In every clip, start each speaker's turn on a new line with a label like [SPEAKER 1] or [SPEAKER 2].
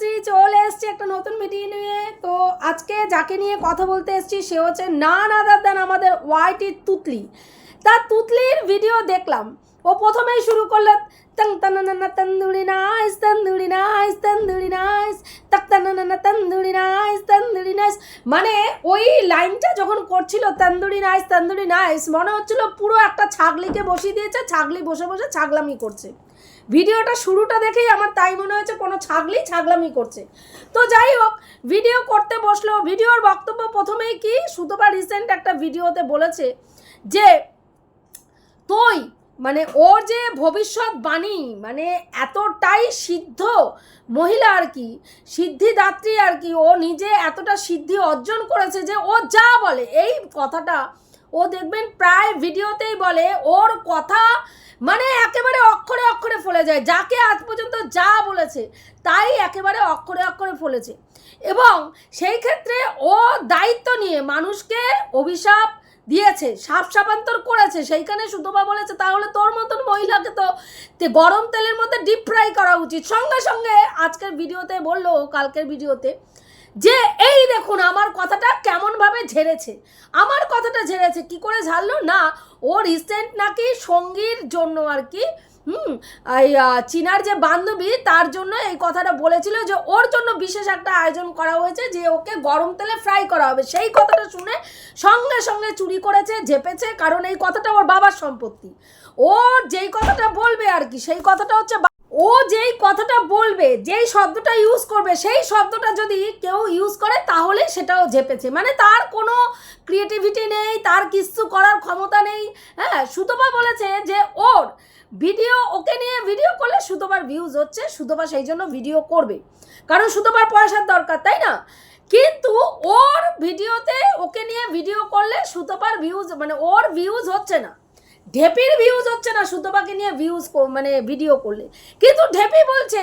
[SPEAKER 1] তনুশ্রী চলে এসছি একটা নতুন ভিডিও নিয়ে। তো আজকে যাকে নিয়ে কথা বলতে এসছি, সে হচ্ছে না আদার দেন আমাদের ওয়াইটির তুতলি। তার তুতলির ভিডিও দেখলাম। ও প্রথমেই শুরু করল, তং তানানা tandoori nice tandoori nice tandoori nice, তাক তানানা তন্দুরি নাইস তন্দুরি নাইস। মানে ওই লাইনটা যখন করছিল, তন্দুরি নাইস তন্দুরি নাইস, মনে হচ্ছিল পুরো একটা ছাগলিকে বসিয়ে দিয়েছে, ছাগলি বসে বসে ছাগলামি করছে। ভিডিওটা শুরুটা দেখেই আমার তাই মনে হয়েছে কোনো ছাগলি ছাগলামি করছে। তো যাই হোক, ভিডিও করতে বসল ভিডিওর বক্তব্য প্রথমেই কি, সুতপা রিসেন্ট একটা ভিডিওতে বলেছে যে, তুই মানে ওর যে ভবিষ্যৎবাণী মানে এতটাই সিদ্ধ মহিলা আর কি সিদ্ধিদাত্রী আর কি, ও নিজে এতটা সিদ্ধি অর্জন করেছে যে ও যা বলে। এই কথাটা ও দেখবেন প্রায় ভিডিওতেই বলে, ওর কথা মানে একেবারে অক্ষরে অক্ষরে ফলে যায়, যাকে আজ পর্যন্ত যা বলেছে তাই একেবারে অক্ষরে অক্ষরে ফলেছে। এবং সেই ক্ষেত্রে ও দায়িত্ব নিয়ে মানুষকে অভিশাপ দিয়েছে, সাপ সাপান্তর করেছে, সেইখানে সুতপা বলেছে, তাহলে তোর মতন মহিলাকে তো তে গরম তেলের মধ্যে ডিপ ফ্রাই করা উচিত। সঙ্গে সঙ্গে আজকের ভিডিওতে বলল, কালকের ভিডিওতে যে, এই দেখুন, আমার কথাটা কেমনভাবে ঝেড়েছে। আমার কথাটা ঝেড়েছে, কি করে ঝাড়লো? না ও রিসেন্ট নাকি সঙ্গীর জন্য আর কি, হুম, এই চীনার যে বান্ধবী, তার জন্য এই কথাটা বলেছিল যে, ওর জন্য বিশেষ একটা আয়োজন করা হয়েছে যে, ওকে গরম তেলে ফ্রাই করা হবে। সেই কথাটা শুনে সঙ্গে সঙ্গে চুরি করেছে, ঝেপেছে, কারণ এই কথাটা ওর বাবার সম্পত্তি। ও যেই কথাটা বলবে আর কি, সেই কথাটা হচ্ছে ও যেই কথাটা বলবে, যেই শব্দটা ইউজ করবে, সেই শব্দটা যদি কেউ ইউজ করে, তাহলে সেটাও ঝেপেছে। মানে তার কোনো ক্রিয়েটিভিটি নেই, তার কিছু করার ক্ষমতা নেই। হ্যাঁ সুতপা বলেছে যে, ওর ভিডিও ওকে নিয়ে ভিডিও করলে সুতপার ভিউজ হচ্ছে, সুতপা সেই জন্য ভিডিও করবে। কারণ সুতপার পয়সার দরকার, তাই না? কিন্তু ওর ভিডিওতে ওকে নিয়ে ভিডিও করলে সুতপার ভিউজ মানে ওর ভিউজ হচ্ছে না। ঢেপির ভিউজ হচ্ছে না, সুতপাকে নিয়ে ভিউজ মানে ভিডিও করলে। কিন্তু ঢেপি বলছে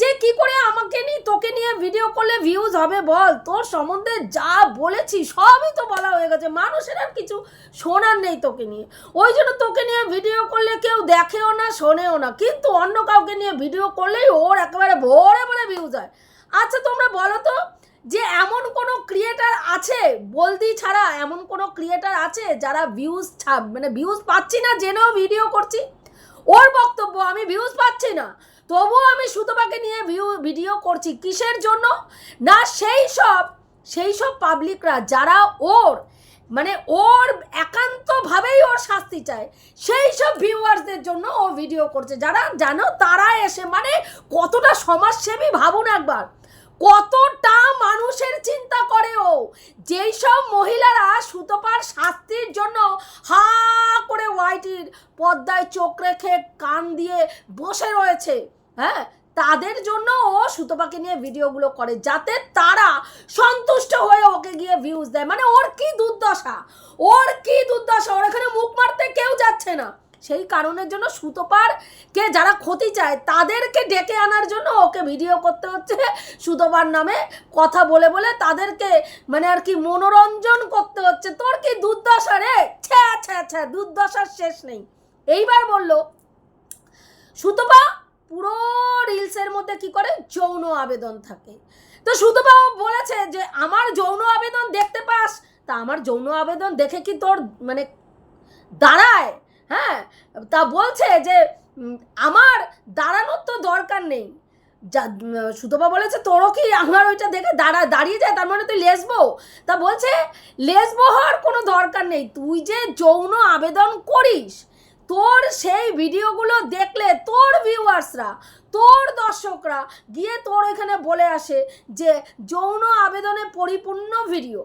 [SPEAKER 1] যে, কি করে আমাকে নিয়ে, তোকে নিয়ে ভিডিও করলে ভিউজ হবে বল? তোর সম্বন্ধে যা বলেছি সবই তো বলা হয়ে গেছে। মানুষের আর কিছু শোনার নেই তোকে নিয়ে। ওই জন্য তোকে নিয়ে ভিডিও করলে কেউ দেখেও না, শোনেও না। কিন্তু অন্য কাউকে নিয়ে ভিডিও করলেই ওর একেবারে ভরে ভরে ভিউজ হয়। আচ্ছা তোমরা বলো তো যে এমন কোনো ক্রিয়েটার আছে, বলদি ছাড়া এমন কোনো ক্রিয়েটার আছে যারা ভিউজ মানে ভিউজ পাচ্ছি না, জেনেও ভিডিও করছি? ওর বক্তব্য আমি ভিউজ পাচ্ছি না। তবুও আমি সুতপাকে নিয়ে ভিউ ভিডিও করছি কিসের জন্য? না, সেই সব সেই সব পাবলিকরা যারা ওর মানে ওর একান্তভাবেই ওর শাস্তি চায়, সেই সব ভিউয়ার্সদের জন্য ও ভিডিও করছে। যারা জানো, তারা এসে মানে কতটা সমাজসেবী ভাবুন একবার। কতটা মানুষের চিন্তা করে ও? যেই সব মহিলারা সুতপার শাস্তির জন্য হা করে ওয়াইটির পর্দায় চোখ রেখে কান দিয়ে বসে রয়েছে হ্যাঁ? তাদের জন্য ও সুতপাকে নিয়ে ভিডিওগুলো করে যাতে তারা সন্তুষ্ট হয়ে ওকে গিয়ে ভিউজ দেয়। মানে ওর কি দুর্দশা? ওর কি দুর্দশা? ওর এখানে মুখ মারতে কেউ যাচ্ছে না। সেই কারণের জন্য সুতপার কে যারা ক্ষতি চায়, তাদেরকে ডেকে আনার জন্য ওকে ভিডিও করতে হচ্ছে। সুতপার নামে কথা বলে বলে তাদেরকে মানে আর কি মনোরঞ্জন করতে হচ্ছে। তোর কি দুর্দশা রে? ছ্যা ছ্যা ছ্যা দুর্দশার শেষ নেই। এইবার বলল, সুতপা পুরো রিলসের মধ্যে কি করে? যৌন আবেদন থাকে। তো সুতপা বলেছে যে, আমার যৌন আবেদন দেখতে পাস, তা আমার যৌন আবেদন দেখে কি তোর মানে দাঁড়ায়? হ্যাঁ তা বলছে যে আমার দাঁড়ানোর তো দরকার নেই। যা সুতপা বলেছে, তোরও কি আমার ওইটা দেখে দাঁড়া, দাঁড়িয়ে যায় তার মানে তুই লেসবো? তা বলছে, লেসবো হওয়ার কোনো দরকার নেই, তুই যে যৌন আবেদন করিস, তোর সেই ভিডিওগুলো দেখলে তোর ভিউয়ার্সরা, তোর দর্শকরা গিয়ে তোর এখানে বলে আসে যে, যৌন আবেদনে পরিপূর্ণ ভিডিও।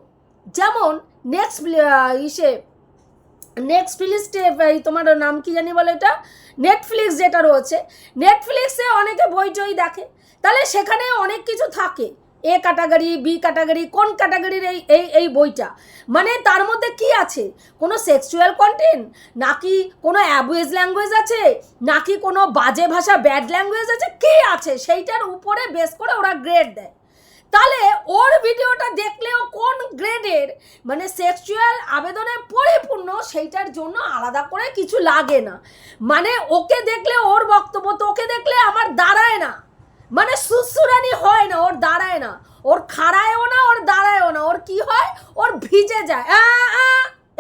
[SPEAKER 1] যেমন নেক্সট ইসে এই তোমার নাম কি জানি বলে এটা? নেটফ্লিক্স যেটা রয়েছে নেটফ্লিক্সে অনেকে বই টই দেখে। তাহলে সেখানে অনেক কিছু থাকে। এ ক্যাটাগরি বি ক্যাটাগরি কোন ক্যাটাগরির এই এই এই বইটা? মানে তার মধ্যে কি আছে? কোনো সেক্সুয়াল কন্টেন্ট নাকি কোনো অ্যাবুয়েজ ল্যাঙ্গুয়েজ আছে? নাকি কোনো বাজে ভাষা ব্যাড ল্যাঙ্গুয়েজ আছে? কি আছে? সেইটার উপরে বেস করে ওরা গ্রেড দেয়। তাহলে ওর ভিডিওটা দেখলেও কোন গ্রেডের? মানে সেক্সুয়াল আবেদনে পরিপূর্ণ সেইটার জন্য আলাদা করে কিছু লাগে না। মানে ওকে দেখলে ওর বক্তব্য তো ওকে দেখলে আমার দাঁড়ায় না। মানে সুসুরানি হয় না, ওর দাঁড়ায় না। ওর খাড়ায়ও না, ওর দাঁড়ায়ও না। ওর কি হয়? ওর ভিজে যায়।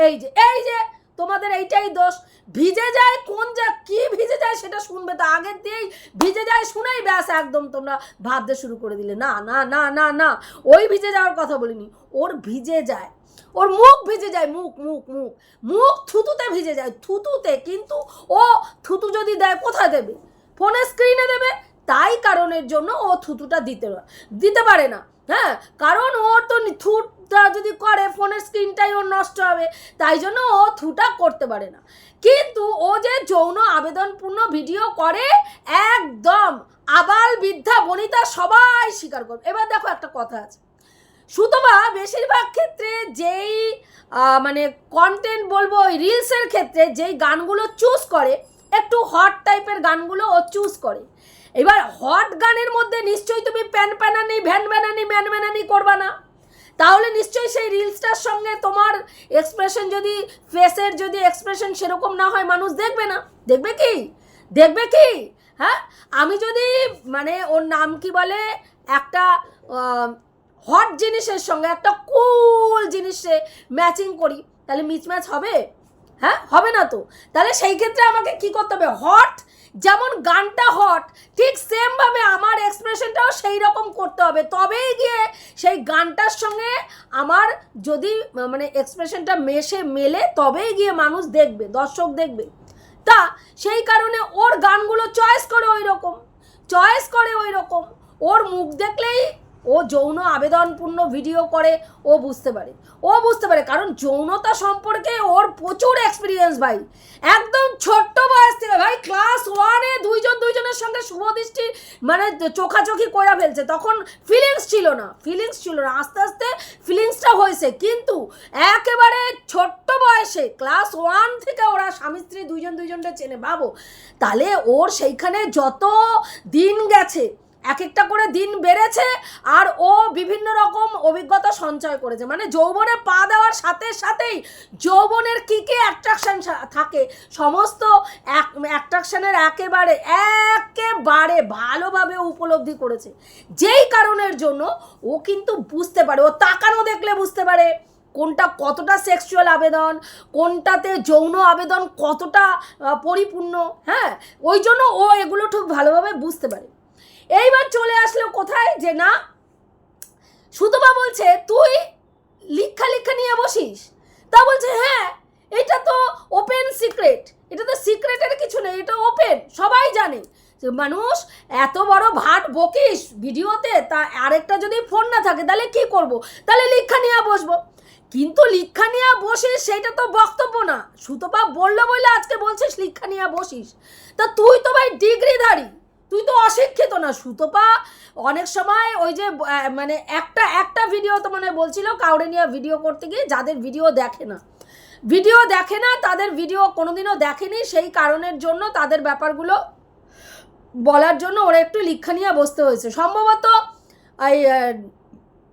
[SPEAKER 1] এই যে এই যে তোমাদের এইটাই দোষ। ভিজে যায়, কোন যা, কি ভিজে যায় সেটা শুনবে তো আগের দিয়েই। ভিজে যায় শুনেই ব্যাস একদম তোমরা ভাবতে শুরু করে দিলে। না না না না না, ওই ভিজে যাওয়ার কথা বলিনি। ওর ভিজে যায়। ওর মুখ ভিজে যায়, মুখ মুখ মুখ। মুখ থুতুতে ভিজে যায়, থুতুতে। কিন্তু ও থুতু যদি দেয়, কোথায় দেবে? ফোনের স্ক্রিনে দেবে। তাই কারণের জন্য ও থুতুটা দিতে দিতে পারে না। হ্যাঁ কারণ ওর তো থুটা যদি করে, ফোনের স্ক্রিনটাই ওর নষ্ট হবে। তাই জন্য ও থুটা করতে পারে না। কিন্তু ও যে যৌন আবেদনপূর্ণ ভিডিও করে, একদম আবাল বৃদ্ধা বনিতা সবাই স্বীকার করবে। এবার দেখো একটা কথা আছে। সুতবা বেশিরভাগ ক্ষেত্রে যেই মানে কন্টেন্ট বলব ওই রিলসের ক্ষেত্রে যেই গানগুলো চুজ করে, একটু হট টাইপের গানগুলো ও চুজ করে। এবার হট গানের মধ্যে নিশ্চয়ই তুমি প্যান প্যানানি ভ্যান ভ্যানানি ম্যান ম্যানানি করবা না। তাহলে নিশ্চয়ই সেই রিলসটার সঙ্গে তোমার এক্সপ্রেশন যদি ফেসের যদি এক্সপ্রেশন সেরকম না হয়, মানুষ দেখবে না। দেখবে কি? দেখবে কি? হ্যাঁ? আমি যদি মানে ওর নাম কি বলে? একটা হট জিনিসের সঙ্গে, একটা কুল জিনিসে ম্যাচিং করি, তাহলে মিচম্যাচ হবে? হ্যাঁ হবে না তো। তাহলে সেই ক্ষেত্রে আমাকে কি করতে হবে? হট যেমন গানটা হট ঠিক সেমভাবে আমার এক্সপ্রেশনটাও সেই রকম করতে হবে। তবেই গিয়ে সেই গানটার সঙ্গে আমার যদি মানে এক্সপ্রেশনটা মেশে, মেলে, তবেই গিয়ে মানুষ দেখবে, দর্শক দেখবে। তা সেই কারণে ওর গানগুলো চয়েস করে ওই রকম চয়েস করে ওই রকম ওর মুখ দেখলেই ও যৌন আবেদনপূর্ণ ভিডিও করে, ও বুঝতে পারে। ও বুঝতে পারে, কারণ যৌনতা সম্পর্কে ওর প্রচুর এক্সপিরিয়েন্স ভাই। একদম ছোট্ট বয়স থেকে ভাই ক্লাস ওয়ানে দুইজন দুইজনের সঙ্গে শুভদৃষ্টি মানে চোখাচোখি করে ফেলছে। তখন ফিলিংস ছিল না ফিলিংস ছিল না, আস্তে আস্তে ফিলিংসটা হয়েছে। কিন্তু একেবারে ছোট্ট বয়সে ক্লাস ওয়ান থেকে ওরা স্বামী স্ত্রী দুইজন দুইজনটা চেনে ভাবো তাহলে ওর সেইখানে যত দিন গেছে এক একটা করে দিন বেড়েছে আর ও বিভিন্ন রকম অভিজ্ঞতা সঞ্চয় করেছে। মানে যৌবনে পা দেওয়ার সাথে সাথেই যৌবনের কী কী অ্যাট্রাকশান থাকে, সমস্ত অ্যাট্রাকশানের একেবারে একেবারে ভালোভাবে উপলব্ধি করেছে। যেই কারণের জন্য ও কিন্তু বুঝতে পারে, ও তাকানো দেখলে বুঝতে পারে কোনটা কতটা সেক্সুয়াল আবেদন, কোনটাতে যৌন আবেদন কতটা পরিপূর্ণ হ্যাঁ? ওই জন্য ও এগুলো খুব ভালোভাবে বুঝতে পারে। এইবার চলে আসলো কোথায় যে না সুতমা বলছে, তুই লিখা লিখা নিয়ে বসিস? তা বলছে হ্যাঁ এটা তো ওপেন সিক্রেট এটা তো সিক্রেটের কিছু নেই, এটা ওপেন সবাই জানে। মানুষ, এত বড় ভাট বকিস ভিডিওতে, তা আরেকটা যদি ফোন না থাকে, তাহলে কি করব? তাহলে লিখা নিয়ে বসবো। কিন্তু লিখা নিয়ে বসিস, সেটা তো বক্তব্য না। সুতপা বলল বলে আজকে বলছিস, লিখা নিয়ে বসিস। তা তুই তো ভাই ডিগ্রিধারী। তুই তো অশিক্ষিত না, সুতপা। অনেক সময় ওই যে মানে একটা একটা ভিডিও তো মানে বলছিল, কাউরে নিয়ে ভিডিও করতে গিয়ে যাদের ভিডিও দেখে না। ভিডিও দেখে না, তাদের ভিডিও কোনোদিনও দেখেনি, সেই কারণের জন্য তাদের ব্যাপারগুলো বলার জন্য ওরা একটু লিখা নিয়ে বসতে হয়েছে। সম্ভবত এই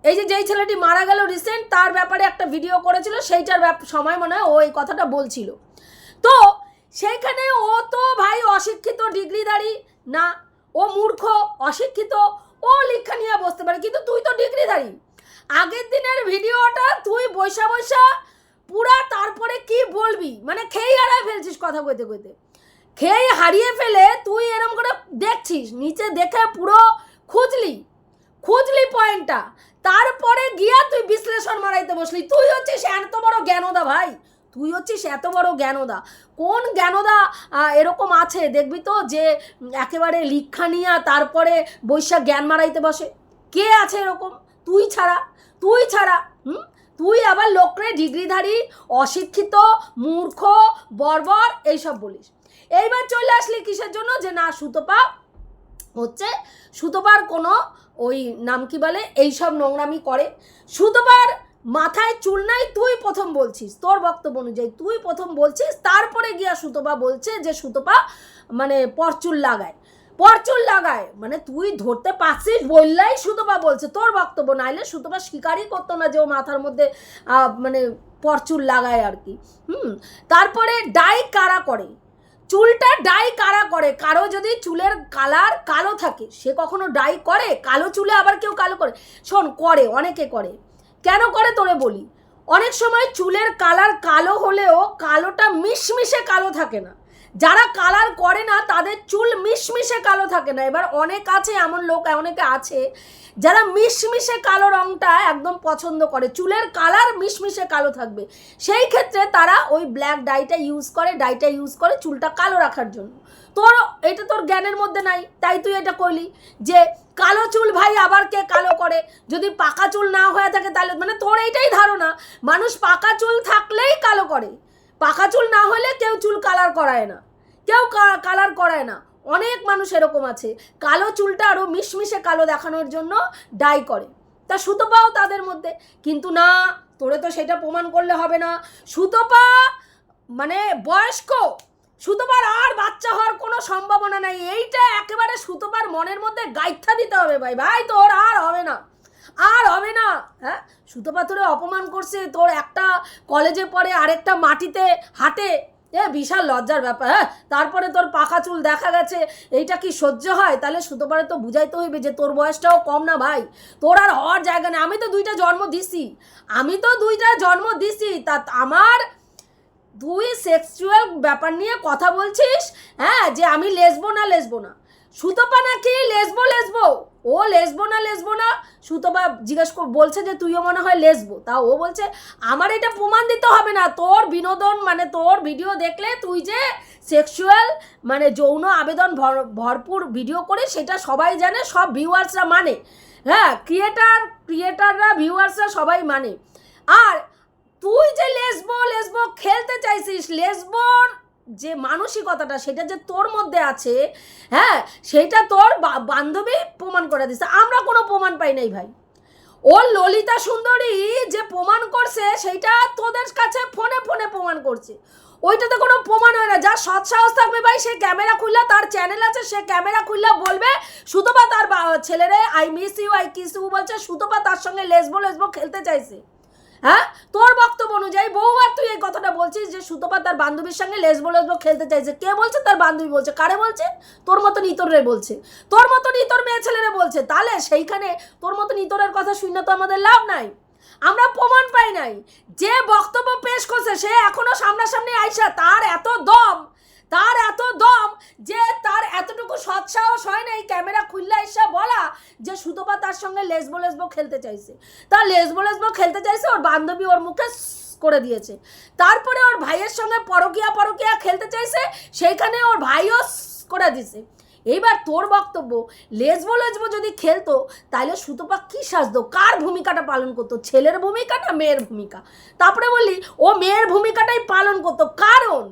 [SPEAKER 1] এই যে যেই ছেলেটি মারা গেল রিসেন্ট তার ব্যাপারে একটা ভিডিও করেছিল, সেইটার সময় মনে হয় ও এই কথাটা বলছিল। তো সেইখানে ও তো ভাই অশিক্ষিত, ডিগ্রিধারী না ও মূর্খ, অশিক্ষিত, ও লিখা নিয়ে বসতে পারে, কিন্তু তুই তো ডিগ্রিধারী। আগের দিনের ভিডিওটা তুই বৈশা বৈশা পুরা তারপরে কি বলবি? মানে খেয়েই হারায় ফেলছিস কথা কইতে কইতে। খেয়ে হারিয়ে ফেলে তুই এরম করে দেখছিস, নিচে দেখে পুরো খুঁজলি খুঁজলি পয়েন্টটা তারপরে গিয়া তুই বিশ্লেষণ মারাইতে বসলি। তুই হচ্ছিস এত বড় জ্ঞানদা ভাই। তুই হচ্ছিস এত বড় জ্ঞানদা। কোন জ্ঞানদা এরকম আছে? দেখবি তো যে, একেবারে লিখা নিয়ে তারপরে বৈশাখ জ্ঞান মারাইতে বসে। কে আছে এরকম? তুই ছাড়া তুই ছাড়া, হুম? তুই আবার লোকরে ডিগ্রিধারী, অশিক্ষিত, মূর্খ, বর্বর, এইসব বলিস। এইবার চলে আসলি কিসের জন্য? যে না, সুতপা হচ্ছে, সুতোপার কোনো ওই নাম কি বলে? এইসব নোংরামি করে। সুতোপার মাথায় চুল নাই, তুই প্রথম বলছিস। তোর বক্তব্য অনুযায়ী তুই প্রথম বলছিস, তারপরে গিয়া সুতোপা বলছে যে সুতোপা মানে পরচুল লাগায়। পরচুল লাগায় মানে তুই ধরতে পারছিস বললাই সুতোপা বলছে। তোর বক্তব্য নাইলে সুতোপা স্বীকারই করতো না যে ও মাথার মধ্যে মানে পরচুল লাগায় আর কি। হুম, তারপরে ডাই কারা করে? চুলটা ডাই কারা করে? কারও যদি চুলের কালার কালো থাকে, সে কখনো ডাই করে? কালো চুলে আবার কেউ কালো করে? শোন, করে, অনেকে করে। কেন করে তোরে বলি? অনেক সময় চুলের কালার কালো হলেও কালোটা মিশমিশে কালো থাকে না। যারা কালার করে না, তাদের চুল মিশমিশে কালো থাকে না। এবার অনেক আছে, এমন লোক, অনেকে আছে, যারা মিশমিশে কালো রংটা একদম পছন্দ করে। চুলের কালার মিশমিশে কালো থাকবে। সেই ক্ষেত্রে তারা ওই ব্ল্যাক ডাইটা ইউজ করে ডাইটা ইউজ করে চুলটা কালো রাখার জন্য। তোর, এটা তোর জ্ঞানের মধ্যে নাই, তাই তুই এটা কইলি যে কালো চুল ভাই আবার কে কালো করে? যদি পাকা চুল না হয়ে থাকে তাহলে মানে তোর এইটাই ধারণা। মানুষ পাকা চুল থাকলেই কালো করে। পাকা চুল না হলে কেউ চুল কালার করায় না। কেউ কালার করায় না। অনেক মানুষ এরকম আছে। কালো চুলটা আরও মিশমিশে কালো দেখানোর জন্য ডাই করে। তা সুতোপাও তাদের মধ্যে। কিন্তু না, তোরে তো সেটা প্রমাণ করলে হবে না। সুতোপা মানে বয়স্ক সুতোপার আর বাচ্চা হওয়ার কোনো সম্ভাবনা নাই। এইটা একেবারে সুতোপার মনের মধ্যে গাইথা দিতে হবে ভাই। ভাই, তোর আর হবে না। আর হবে না। হ্যাঁ? সুতোপা তোরে অপমান করছে। তোর একটা কলেজে পড়ে আরেকটা মাটিতে হাঁটে। এ, বিশাল লজ্জার ব্যাপার। হ্যাঁ? তারপরে তোর পাখা চুল দেখা গেছে। এইটা কি সহ্য হয়? তাহলে সুতোপারে তো বুঝাইতে হইবে যে তোর বয়সটাও কম না ভাই। তোর আর হওয়ার জায়গা নেই। আমি তো দুইটা জন্ম দিছি। আমি তো দুইটা জন্ম দিছি। তা, আমার তুই সেক্সুয়াল ব্যাপার নিয়ে কথা বলছিস? হ্যাঁ যে আমি লেসবো না লেসবো না। সুতপা নাকি লেসবো লেসবো ও লেসবো না লেসবো না? সুতপা জিজ্ঞেস বলছে যে তুইও মনে হয় লেসবো তা ও বলছে, আমার এটা প্রমাণ দিতে হবে না। তোর বিনোদন মানে তোর ভিডিও দেখলে তুই যে সেক্সুয়াল মানে যৌন আবেদন ভর- ভরপুর ভিডিও করে সেটা সবাই জানে, সব ভিউয়ার্সরা মানে। হ্যাঁ ক্রিয়েটার ক্রিয়েটাররা ভিউয়ার্সরা সবাই মানে। আর তুই যে লেসবো লেসবো খেলতে চাইছিস, লেসবোর যে মানসিকতাটা, সেটা যে তোর মধ্যে আছে হ্যাঁ সেটা তোর বান্ধবী প্রমাণ করে দিচ্ছে আমরা কোনো প্রমাণ পাই নাই ভাই। ওর ললিতা সুন্দরী যে প্রমাণ করছে সেইটা তোদের কাছে ফোনে ফোনে প্রমাণ করছে। ওইটাতে কোনো প্রমাণ হয় না। যার সৎ সাহস থাকবে ভাই, সে ক্যামেরা খুললে তার চ্যানেল আছে, সে ক্যামেরা খুললে বলবে, সুতপা তার ছেলেরে I miss you I kiss you বলছে, সুতপা তার সঙ্গে লেসবো লেসবো খেলতে চাইছে। হ্যাঁ? তোর বক্তব্য অনুযায়ী বহুবার তুই এই কথাটা বলছিস যে সুতপা তার বান্ধবীর সঙ্গে লেসবো লেসবো খেলতে চাইছে। কে বলছে? তার বান্ধবী বলছে। কারে বলছে? তোর মতন ইতরে বলছে। তোর মতন ইতর মেয়ে ছেলেরা বলছে। তাহলে সেইখানে তোর মতন ইতরের কথা শুনে তো আমাদের লাভ নাই। আমরা প্রমাণ পাই নাই। যে বক্তব্য পেশ করছে, সে এখনও সামনাসামনি আইসা তার এত দম তার এত দম যে তার এতটুকু সৎসাহস হয় না এই ক্যামেরা খুললে এসে বলা যে সুতপা তার সঙ্গে লেসবো লেসবো খেলতে চাইছে। তা লেসবো লেসবো খেলতে চাইছে, ওর বান্ধবী ওর মুখে করে দিয়েছে। তারপরে ওর ভাইয়ের সঙ্গে পরকিয়া পরকিয়া খেলতে চাইছে, সেইখানে ওর ভাইও করে দিছে এইবার তোর বক্তব্য, লেসবো লেসবো যদি খেলতো তাহলে সুতপা কী সাজতো? কার ভূমিকাটা পালন করতো? ছেলের ভূমিকা না মেয়ের ভূমিকা? তারপরে বললি, ও মেয়ের ভূমিকাটাই পালন করতো। কারণ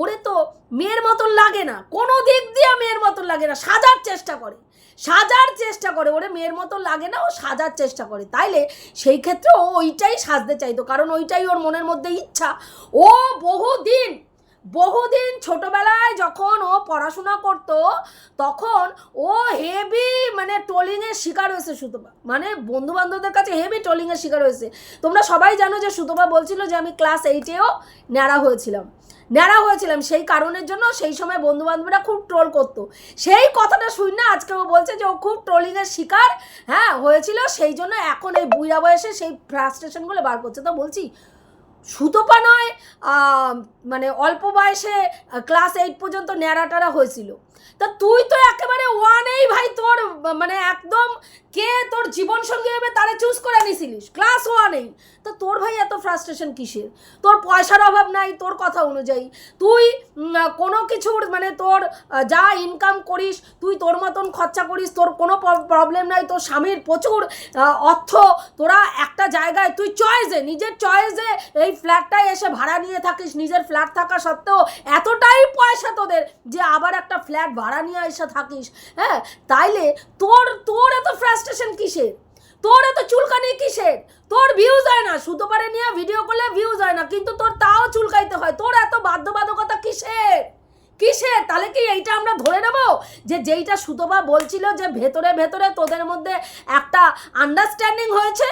[SPEAKER 1] ওরে তো মেয়ের মতন লাগে না। কোনো দিক দিয়ে মেয়ের মতন লাগে না। সাজার চেষ্টা করে। সাজার চেষ্টা করে। ওরে মেয়ের মতন লাগে না, ও সাজার চেষ্টা করে। তাইলে সেই ক্ষেত্রে ও ওইটাই সাজতে চাইতো। কারণ ওইটাই ওর মনের মধ্যে ইচ্ছা। ও বহুদিন বহুদিন ছোটবেলায় যখন ও পড়াশোনা করতো, তখন ও হেভি মানে ট্রোলিংয়ের শিকার হয়েছে সুতপা। মানে বন্ধু বান্ধবদের কাছে হেভি ট্রোলিংয়ের শিকার হয়েছে। তোমরা সবাই জানো যে সুতপা বলছিল যে আমি ক্লাস এইটেও ন্যাড়া হয়েছিলাম। ন্যাড়া হয়েছিলাম সেই কারণের জন্য সেই সময় বন্ধু বান্ধবীরা খুব ট্রোল করতো। সেই কথাটা শুন না আজকে ও বলছে যে ও খুব ট্রোলিংয়ের শিকার হ্যাঁ হয়েছিল। সেই জন্য এখন এই বুড়া বয়সে সেই ফ্রাস্ট্রেশনগুলো বার করছে। তো বলছি সুতপা নয় মানে অল্প বয়সে ক্লাস এইট পর্যন্ত ন্যাড়া টাড়া হয়েছিল। তা তুই তো একেবারে ওয়ানেই ভাই তোর মানে একদম কে তোর জীবন সঙ্গী হবে তারে চুজ করে নিছিলিস ক্লাস ওয়ানেই। তো তোর ভাই এত ফ্রাস্ট্রেশন কিসের? তোর পয়সার অভাব নাই, তোর কথা অনুযায়ী। তুই কোনো কিছুর মানে তোর যা ইনকাম করিস, তুই তোর মতন খরচা করিস, তোর কোনো প্রবলেম নাই, তোর স্বামীর প্রচুর অর্থ, তোরা একটা জায়গায়, তুই চয়েসে নিজের চয়েসে এই ফ্ল্যাটটায় এসে ভাড়া নিয়ে থাকিস, নিজের ফ্ল্যাট থাকা সত্ত্বেও এতটাই পয়সা তোদের যে আবার একটা ফ্ল্যাট ভাড়া নিয়ে এসে থাকিস হ্যাঁ? তাইলে তোর তোর এত ফ্রাস্ট্রেশন কিসের? তোর এত চুলকানি কিসের? তোর ভিউজ হয় না সুতোপারে নিয়ে ভিডিও করলে ভিউজ হয় না, কিন্তু তোর তাও চুলকাইতে হয়। তোর এত বাধ্যবাধকতা কিসের? কিসের? তাহলে কি এইটা আমরা ধরে নেব? যে যেইটা সুতোবা বলছিল যে ভেতরে ভেতরে তোদের মধ্যে একটা আন্ডারস্ট্যান্ডিং হয়েছে?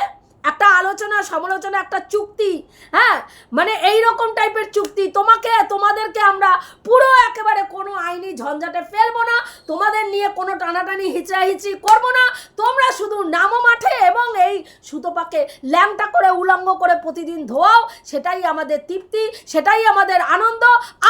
[SPEAKER 1] একটা আলোচনা, সমালোচনা, একটা চুক্তি হ্যাঁ? মানে এই রকম টাইপের চুক্তি। তোমাকে, তোমাদেরকে আমরা পুরো একেবারে কোনো আইনি ঝঞ্ঝাটে ফেলব না। তোমাদের নিয়ে কোনো টানাটানি, হিচড়াহিচড়ি করব না। তোমরা শুধু নামো মাঠে এবং এই সুতোপাকে ল্যাংটা করে, উলঙ্গ করে প্রতিদিন ধোয়াও। সেটাই আমাদের তৃপ্তি, সেটাই আমাদের আনন্দ।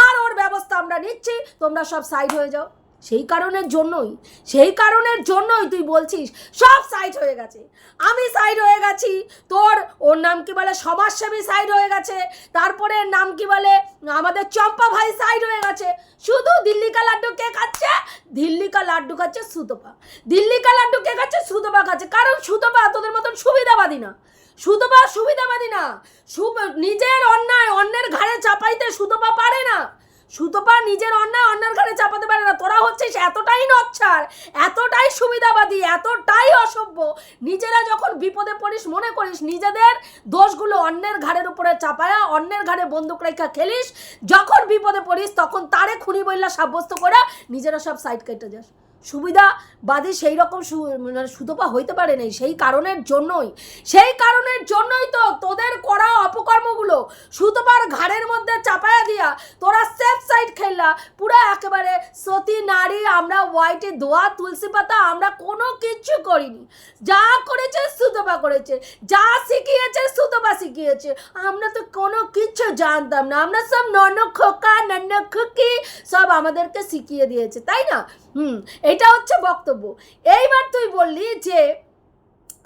[SPEAKER 1] আর ওর ব্যবস্থা আমরা নিচ্ছি। তোমরা সব সাইড হয়ে যাও। সেই কারণের জন্যই, সেই কারণের জন্যই তুই বলছিস, সব সাইড হয়ে গেছে। আমি সাইড হয়ে গেছি, তোর, ওর নাম কি বলে সবার সমাজসেবী সাইড হয়ে গেছে, তারপরে নাম কি বলে আমাদের চম্পা ভাই সাইড হয়ে গেছে। শুধু দিল্লি কা লাড্ডু কে খাচ্ছে? দিল্লি কা লাড্ডু খাচ্ছে সুতপা। দিল্লি কা লাড্ডু কে খাচ্ছে? সুতপা খাচ্ছে। কারণ সুতপা তোদের মতন সুবিধাবাদী না। সুতপা সুবিধাবাদী না। নিজের অন্যায়, অন্যের ঘাড়ে চাপাইতে সুতপা পারে না। সুতপা নিজের অন্যায় অন্যের ঘাড়ে চাপাতে পারে না। তোরা হচ্ছিস এতটাই নচ্ছার, এতটাই সুবিধাবাদী, এতটাই অসভ্য। নিজেরা যখন বিপদে পড়িস, মনে করিস নিজেদের দোষগুলো অন্যের ঘাড়ের উপরে চাপায়া, অন্যের ঘাড়ে বন্দুক রেখা খেলিস। যখন বিপদে পড়িস, তখন তারে খুনি বইলা সাব্যস্ত করে নিজেরা সব সাইড কেটে যাস। সুবিধাবাদী সেই রকম মানে সুতপা হইতে পারে নাই, সেই কারণের জন্যই। সেই কারণের জন্যই তো তোদের করা অপকর্মগুলো সুতপার ঘাড়ের মধ্যে দিয়া তোরা সেফ সাইড খেললা পুরো একেবারে সতী নারী, আমরা হোয়াইটে দোয়া, তুলসী পাতা, আমরা কোনো কিচ্ছু করিনি। যা করেছে সুতপা করেছে। যা শিখিয়েছে সুতপা শিখিয়েছে। আমরা তো কোনো কিচ্ছু জানতাম না। আমরা সব নন খোকা, নন্ন, খুকি সব আমাদেরকে শিখিয়ে দিয়েছে, তাই না? হুম, এটা হচ্ছে বক্তব্য। এইবার তুই বললি যে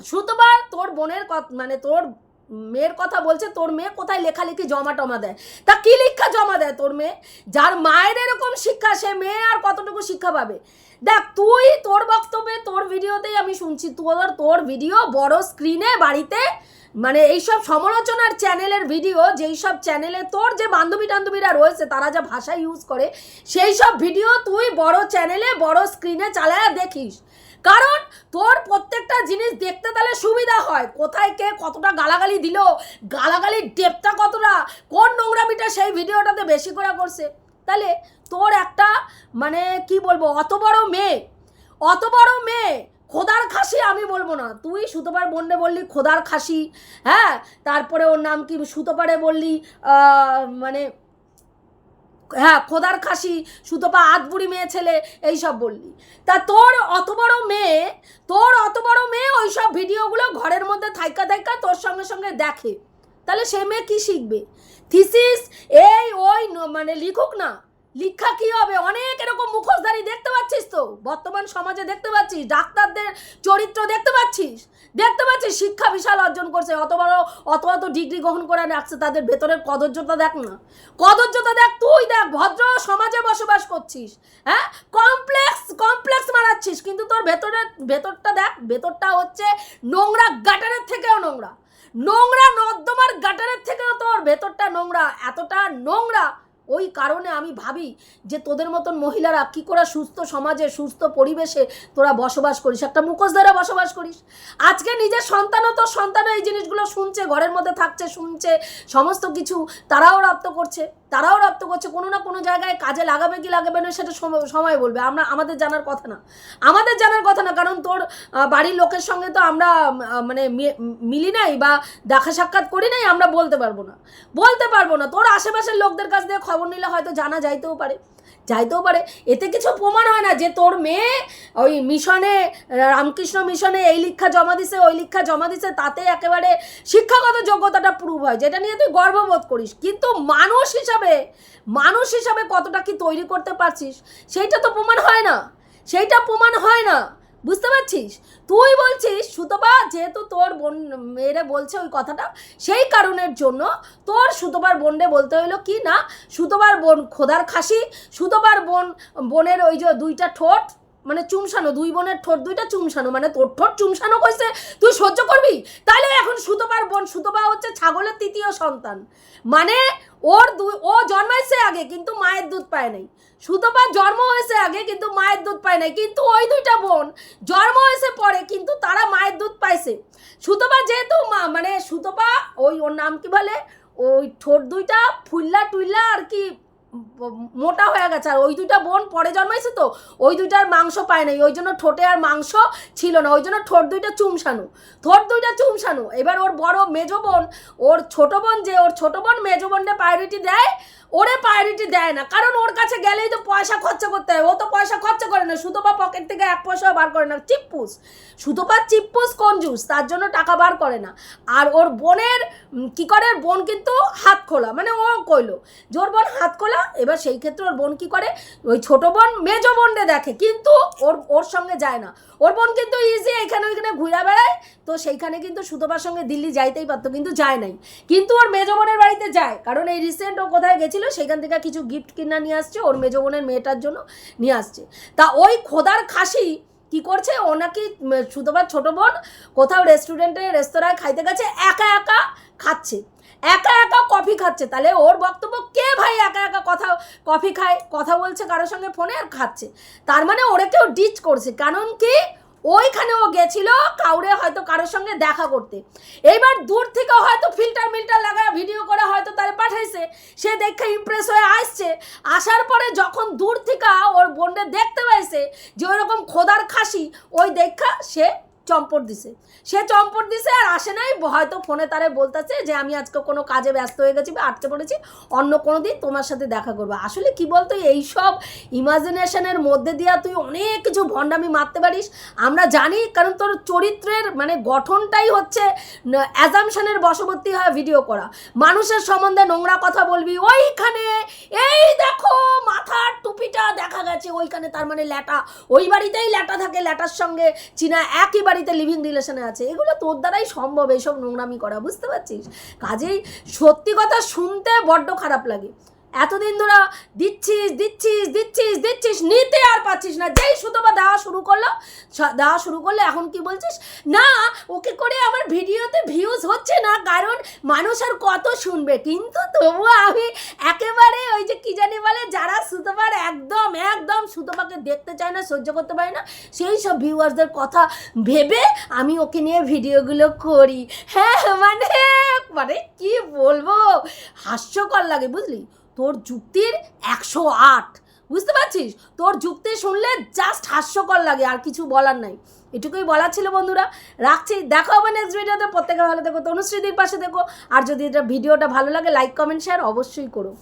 [SPEAKER 1] সুতবার তোর বোনের কথা মানে তোর মেয়ের কথা বলছে, তোর মেয়ে কোথায় লেখালেখি জমা টমা দেয়? তা কি লিখা জমা দেয় তোর মেয়ে? যার মায়ের এরকম শিক্ষা, সে মেয়ে আর কতটুকু শিক্ষা পাবে? দেখ, তুই তোর বক্তব্যে, তোর ভিডিওতেই আমি শুনছি, তোর তোর ভিডিও বড় স্ক্রিনে বাড়িতে মানে এইসব সমালোচনার চ্যানেলের ভিডিও, যেই সব চ্যানেলে তোর যে বান্ধবী টান্ধবীরা রয়েছে, তারা যা ভাষা ইউজ করে, সেই সব ভিডিও তুই বড় চ্যানেলে বড় স্ক্রিনে চালায় দেখিস। কারণ তোর প্রত্যেকটা জিনিস দেখতে তাহলে সুবিধা হয়। কোথায় কে কতটা গালাগালি দিল, গালাগালির ডেপটা কতটা, কোন নোংরামিটা সেই ভিডিওটাতে বেশি করে করছে। তাহলে তোর একটা মানে কি বলব, অত বড় মেয়ে, অত বড় মেয়ে, খোদার খাসি আমি বলব না। তুই সুতোপার বন্ডে বললি খোদার খাসি হ্যাঁ? তারপরে ওর নাম কি সুতোপারে বললি মানে হ্যাঁ খোদার খাসি, সুতপা আধবুড়ি মেয়ে ছেলে এই সব বললি। তা তোর অত বড় মেয়ে, তোর অত বড় মেয়ে ওই সব ভিডিওগুলো ঘরের মধ্যে থাইকা থাইকা তোর সঙ্গে সঙ্গে দেখে। তাহলে সে মেয়ে কী শিখবে? থিসিস এই, ওই মানে লিখুক না। লিখা কি হবে? অনেক এরকম মুখোশধারী দেখতে পাচ্ছিস তো? বর্তমান সমাজে দেখতে পাচ্ছিস? ডাক্তারদের চরিত্র দেখতে পাচ্ছিস? দেখতে পাচ্ছিস? শিক্ষা বিশাল অর্জন করছে। অত বড়, অত অত ডিগ্রি গ্রহণ করে রাখছে তাদের ভেতরের কদর্যতা দেখ না। কদর্যতা দেখ, তুই দেখ, ভদ্র সমাজে বসবাস করছিস হ্যাঁ? কমপ্লেক্স কমপ্লেক্স মারাচ্ছিস, কিন্তু তোর ভেতরের, ভেতরটা দেখ, ভেতরটা হচ্ছে নোংরা গাটারের থেকেও নোংরা। নোংরা নর্দমার গাটারের থেকেও তোর ভেতরটা নোংরা, এতটা নোংরা ওই কারণে আমি ভাবি যে তোদের মতন মহিলারা কী করে সুস্থ সমাজে, সুস্থ পরিবেশে তোরা বসবাস করিস? একটা মুখোশ ধরে বসবাস করিস। আজকে নিজের সন্তানও তোর সন্তানও এই জিনিসগুলো শুনছে, ঘরের মধ্যে থাকছে, শুনছে, সমস্ত কিছু তারাও রপ্ত করছে। তারাও রপ্ত করছে, কোনো না কোনো জায়গায় কাজে লাগাবে কি লাগাবে না সেটা সম- সময় বলবে। আমরা, আমাদের জানার কথা না। আমাদের জানার কথা না, কারণ তোর বাড়ির লোকের সঙ্গে তো আমরা মানে মিলি নাই বা দেখা সাক্ষাৎ করি নাই, আমরা বলতে পারব না। বলতে পারব না। তোর আশেপাশের লোকদের কাছ থেকে খবর নিলে হয়তো জানা যাইতেও পারে। যাইতেও পারে। এতে কিছু প্রমাণ হয় না যে তোর মেয়ে ওই মিশনে, রামকৃষ্ণ মিশনে এই লিখা জমা দিছে, ওই লিখা জমা দিছে, তাতে একেবারে শিক্ষাগত যোগ্যতাটা প্রুভ হয়, যেটা নিয়ে তুই গর্ববোধ করিস। কিন্তু মানুষ হিসাবে মানুষ হিসাবে কতটা কি তৈরি করতে পারছিস, সেইটা তো প্রমাণ হয় না। সেইটা প্রমাণ হয় না। বুঝতে পারছিস? তুই বলছিস, সুতপা, যেহেতু তোর বোন, মেয়েরে বলছে ওই কথাটা, সেই কারণের জন্য তোর সুতোবার বোনরে বলতে হইল কি না? সুতোবার বোন খোদার খাসি সুতোবার বোন, বোনের ওই যে দুইটা ঠোঁট মানে চুমসানো, দুই বোনের ঠোঁট, দুইটা চুমসানো মানে তোর ঠোঁট চুমসানো কইছে, তুই সহ্য করবি? তাহলে এখন সুতোবার বোন সুতোবা হচ্ছে ছাগলের তৃতীয় সন্তান। মানে ওর দুই, ও জন্মাইছে আগে, কিন্তু মায়ের দুধ পায় নাই। সুতপা জন্ম হয়েছে আগে, কিন্তু মায়ের দুধ পায় নাই। কিন্তু ওই দুইটা বোন জন্ম হয়েছে পরে, কিন্তু তারা মায়ের দুধ পাইছে। সুতপা যেহেতু মা মানে সুতপা, ওই ওর নাম কি বলে? ওই ঠোঁট দুইটা ফুল্লা টুইল্লা আর কি মোটা হয়ে গেছে। আর ওই দুইটা বোন পরে জন্মাইছে তো, ওই দুইটার মাংস পায় নাই। ওই জন্য ঠোঁটে আর মাংস ছিল না। ওই জন্য ঠোঁট দুইটা চুমসানো ঠোঁট দুইটা চুমসানো এবার ওর বড় মেজো বোন, ওর ছোট বোন যে, ওর ছোট বোন মেজো বোনটা প্রায়োরিটি দেয় ওরে প্রায়োরিটি দেয় না। কারণ ওর কাছে গেলেই তো পয়সা খরচা করতে হয়। ও তো পয়সা খরচা করে না। সুতোপা পকেট থেকে এক পয়সাও বার করে না। চিপ্পুস সুতোপা চিপ্পুস কঞ্জুস তার জন্য টাকা বার করে না। আর ওর বোনের কি করে? বোন কিন্তু হাত খোলা। মানে ও কইলো, যে ওর বোন হাত খোলা, এবার সেই ক্ষেত্রে ওর বোন কি করে? ওই ছোট বোন মেজো বোনরে দেখে। কিন্তু ওর ওর সঙ্গে যায় না। ওর বোন কিন্তু ইজি এখানে ওইখানে ঘুরে বেড়ায়। তো সেইখানে কিন্তু সুতোপার সঙ্গে দিল্লি যাইতেই পারতো, কিন্তু যায় নাই। কিন্তু ওর মেজো বোনের বাড়িতে যায়। কারণ এই রিসেন্ট ও কোথায় গেছিল সেখান থেকে কিছু গিফট কিনা নিয়ে আসছে, ওর মেজো বোনের মেয়েটার জন্য নিয়ে আসছে। তা ওই খোদার খাসি কি করছে? ও নাকি সুতোবার ছোট বোন কোথাও রেস্টুরেন্টে রেস্তোরাঁয় খাইতে গেছে, একা একা খাচ্ছে। একা একা কফি খাচ্ছে। তাহলে ওর বক্তব্য কে ভাই একা একা কথা কফি খায়? কথা বলছে কারোর সঙ্গে ফোনে আর খাচ্ছে। তার মানে ওরা কেউ ডিচ করছে। কারণ কি? ওইখানে ও গেছিল কাউরে হয়তো কারোর সঙ্গে দেখা করতে। এইবার দূর থেকে হয়তো ফিল্টার মিল্টার লাগায় ভিডিও করে হয়তো তারে পাঠাইছে। সে দেখে ইমপ্রেস হয়ে আসছে। আসার পরে যখন দূর থেকে ওর বোনটা দেখতে পাইছে যে ওইরকম খোদার খাসি, ওই দেখা সে চম্পট দিছে। সে চম্পট দিছে আর আসে নাই, হয়তো ফোনে তারে বলতেছে যে, আমি আজকে কোনো কাজে ব্যস্ত হয়ে গেছি বা আটকে পড়েছি, অন্য কোনো দিন তোমার সাথে দেখা করব। আসলে কি বলতো, এইসব ইমাজিনেশনের মধ্যে দিয়া তুই অনেক কিছু ভণ্ডামি মারতে পারিস। আমরা জানি, কারণ তোর চরিত্রের মানে গঠনটাই হচ্ছে অ্যাজামশনের বশবর্তী হয় ভিডিও করা। মানুষের সম্বন্ধে নোংরা কথা বলবি, ওইখানে, এই দেখো, মাথার টুপিটা দেখা গেছে, ওইখানে তার মানে ল্যাটা, ওই বাড়িতেই ল্যাটা থাকে, ল্যাটার সঙ্গে চীনা একই বাড়িতে লিভিং রিলেশনে আছে, এগুলো তোর দ্বারাই সম্ভব এইসব নোংরামি করা, বুঝতে পারছিস? কাজেই সত্যি কথা শুনতে বড্ড খারাপ লাগে। এতদিন ধরে দিচ্ছিস দিচ্ছিস দিচ্ছিস দিচ্ছিস, নিতে আর পাচ্ছিস না। যেই সুতোবা দেওয়া শুরু করল দেওয়া শুরু করলে, এখন কি বলছিস? না, ওকে করে আমার ভিডিওতে ভিউজ হচ্ছে না, কারণ মানুষ আর কত শুনবে। কিন্তু তবুও আমি একেবারে ওই যে কি জানি বলে, যারা সুতোবার একদম একদম সুতোপাকে দেখতে চায় না, সহ্য করতে পারে না, সেই সব ভিউয়ার্সদের কথা ভেবে আমি ওকে নিয়ে ভিডিওগুলো করি। হ্যাঁ মানে মানে কি বলব? হাস্যকর লাগে, বুঝলি? তোর যুক্তির একশো আট। বুঝতে পারছিস? তোর যুক্তি শুনলে জাস্ট হাস্যকর লাগে, আর কিছু বলার নাই। এটুকুই বলার ছিল বন্ধুরা। রাখছি, দেখো হবে নেক্সট ভিডিওতে প্রত্যেকে ভালো দেখো তনুশ্রীদির পাশে দেখো আর যদি এটা ভিডিওটা ভালো লাগে লাইক কমেন্ট শেয়ার অবশ্যই করো।